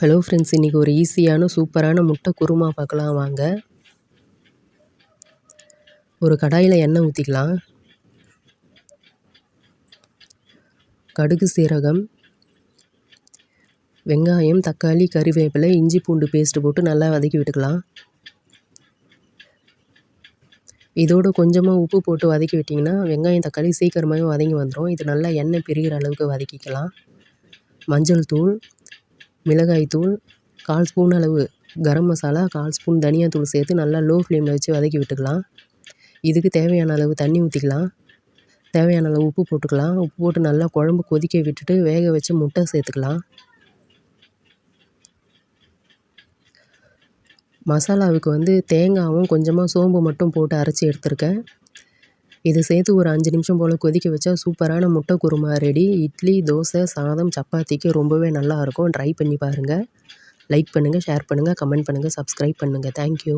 Hello friends இன்றைக்கி ஒரு ஈஸியான சூப்பரான முட்டை குருமா பார்க்கலாம் வாங்க. ஒரு கடாயில் எண்ணெய் ஊற்றிக்கலாம் கடுகு சீரகம் வெங்காயம் தக்காளி கறிவேப்பிலை இஞ்சி பூண்டு பேஸ்ட்டு போட்டு நல்லா வதக்கி விட்டுக்கலாம். இதோடு கொஞ்சமாக உப்பு போட்டு வதக்கி விட்டிங்கன்னா வெங்காயம் தக்காளி சீக்கிரமாகவே வதங்கி வந்துடும் இது நல்லா எண்ணெய் பிரிகிற அளவுக்கு வதக்கிக்கலாம். மஞ்சள் தூள் மிளகாய்த்தூள் கால் ஸ்பூன் அளவு கரம் மசாலா கால் ஸ்பூன் தனியாத்தூள் சேர்த்து நல்லா லோ ஃப்ளேமில் வச்சு வதக்கி விட்டுக்கலாம். இதுக்கு தேவையான அளவு தண்ணி ஊற்றிக்கலாம் தேவையான அளவு உப்பு போட்டுக்கலாம். உப்பு போட்டு நல்லா குழம்பு கொதிக்க விட்டுட்டு வேக வச்சு முட்டை சேர்த்துக்கலாம். மசாலாவுக்கு வந்து தேங்காயும் கொஞ்சமாக சோம்பு மட்டும் போட்டு அரைச்சி எடுத்திருக்கேன். இது சேர்த்து ஒரு அஞ்சு நிமிஷம் போல் கொதிக்க வச்சா சூப்பரான முட்டை குருமா ரெடி இட்லி தோசை சாதம் சப்பாத்திக்கு ரொம்பவே நல்லாயிருக்கும் ட்ரை பண்ணி பாருங்கள் லைக் பண்ணுங்கள் ஷேர் பண்ணுங்கள் கமெண்ட் பண்ணுங்கள் சப்ஸ்கிரைப் பண்ணுங்கள் தேங்க்யூ